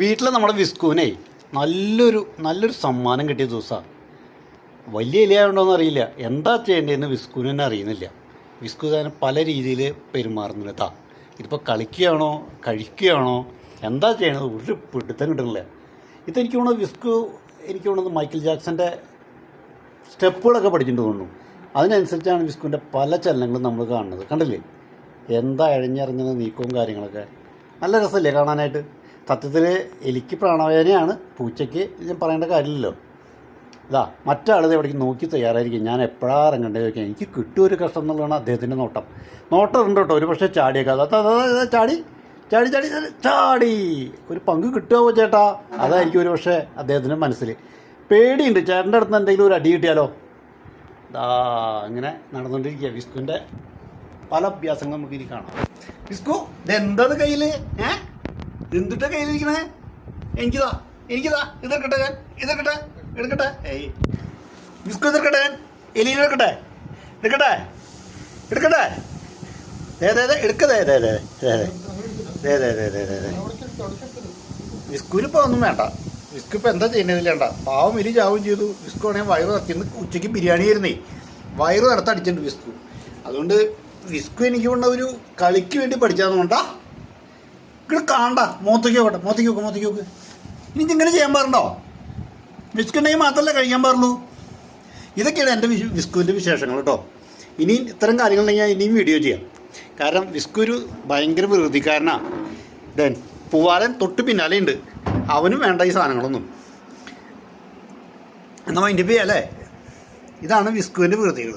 വീട്ടിൽ നമ്മുടെ വിസ്കുവിനെ നല്ലൊരു നല്ലൊരു സമ്മാനം കിട്ടിയ ദിവസമാണ് വലിയ ഇലയായോണ്ടോന്ന് അറിയില്ല. എന്താ ചെയ്യേണ്ടതെന്ന് വിസ്കുവിന് അറിയുന്നില്ല. വിസ്കു തന്നെ പല രീതിയിൽ പെരുമാറുന്നില്ല താ ഇതിപ്പോൾ കളിക്കുകയാണോ കഴിക്കുകയാണോ എന്താ ചെയ്യണത്? ഒരു പിടുത്തം കിട്ടുന്നില്ല. ഇതെനിക്ക് തോന്നുന്നത് വിസ്കു എനിക്ക് തോന്നുന്നത് മൈക്കിൾ ജാക്സന്റെ സ്റ്റെപ്പുകളൊക്കെ പഠിച്ചിട്ടുണ്ട് തോന്നുന്നു. അതിനനുസരിച്ചാണ് വിസ്കുവിന്റെ പല ചലനങ്ങളും നമ്മൾ കാണുന്നത്. കണ്ടില്ലേ? എന്താ ഇഴഞ്ഞിറങ്ങുന്ന നീക്കവും കാര്യങ്ങളൊക്കെ. നല്ല രസമല്ലേ കാണാനായിട്ട്? സത്യത്തിൽ എലിക്ക് പ്രാണവേദനയാണ് പൂച്ചയ്ക്ക് ഞാൻ പറയേണ്ട കാര്യമില്ലല്ലോ. ഇതാ മറ്റാളത് എവിടേക്ക് നോക്കി തയ്യാറായിരിക്കും. ഞാൻ എപ്പോഴാണ് ഇറങ്ങേണ്ടത് ചോദിക്കാം എനിക്ക് കിട്ടും ഒരു കഷ്ടം എന്നുള്ളതാണ് അദ്ദേഹത്തിന്റെ നോട്ടം. നോട്ടം ഉണ്ട് കേട്ടോ. ഒരു പക്ഷേ ചാടിയേക്കാം അത് ചാടി ചാടി ചാടി ചാടി, ഒരു പങ്ക് കിട്ടുമോ ചേട്ടാ? അതായിരിക്കും ഒരു പക്ഷേ അദ്ദേഹത്തിന്റെ മനസ്സിൽ പേടിയുണ്ട്. ചേട്ടന്റെ അടുത്ത് എന്തെങ്കിലും ഒരു അടി കിട്ടിയാലോ? ദാ അങ്ങനെ നടന്നുകൊണ്ടിരിക്കുക. വിസ്കുവിന്റെ പല അഭ്യാസങ്ങളും നമുക്ക് ഇനി കാണാം. വിസ്കു ഇതെന്തത് കയ്യിൽ ഏ? എന്തിട്ട കയ്യിലിരിക്കണേ എനിക്കതാ എനിക്കതാ ഇതെടുക്കട്ടെ ഞാൻ ഇതെടുക്കട്ടെ എടുക്കട്ടെ ഏയ് ബിസ്കു ഇതെടുക്കട്ടെ ഞാൻ എലിയിൽ എടുക്കട്ടെ എടുക്കട്ടെ എടുക്കട്ടെ ഏതേതേ എടുക്കതേ വിസ്കുവിനിപ്പോൾ ഒന്നും വേണ്ട ബിസ്കു ഇപ്പോൾ എന്താ ചെയ്യണതില്ലേണ്ട പാവം എലി ചാവും ചെയ്തു ബിസ്കു ആണെങ്കിൽ വയറ് നിറച്ചിന്ന് ഉച്ചയ്ക്ക് ബിരിയാണി ആയിരുന്നേ വയറ് നിറത്തടിച്ചിട്ടുണ്ട് ബിസ്കു അതുകൊണ്ട് ബിസ്കു എനിക്ക് കൊണ്ട ഒരു കളിക്ക് വേണ്ടി പഠിച്ചാന്ന് വേണ്ട ഇവിടെ കാണണ്ട മോത്തേക്ക് നോക്കട്ടെ. മോത്തേക്ക് നോക്ക് മോത്തേക്ക് നോക്ക്. ഇനി ഇങ്ങനെ ചെയ്യാൻ പാടുണ്ടോ? വിസ്കുണ്ടെങ്കിൽ മാത്രമല്ലേ കഴിക്കാൻ പാടുള്ളൂ? ഇതൊക്കെയാണ് എന്റെ വിസ്കുവിന്റെ വിശേഷങ്ങൾ കേട്ടോ. ഇനി ഇത്തരം കാര്യങ്ങളുണ്ടെങ്കിൽ ഞാൻ ഇനിയും വീഡിയോ ചെയ്യാം. കാരണം വിസ്കു ഒരു ഭയങ്കര വിറുതിക്കാരനാണ് ദെൻ പൂവാലൻ തൊട്ട് പിന്നാലെ ഉണ്ട്. അവനും വേണ്ട ഈ സാധനങ്ങളൊന്നും. എന്നാൽ മൈൻഡ് ചെയ്യാം അല്ലേ? ഇതാണ് വിസ്കുവിന്റെ വിറുതികൾ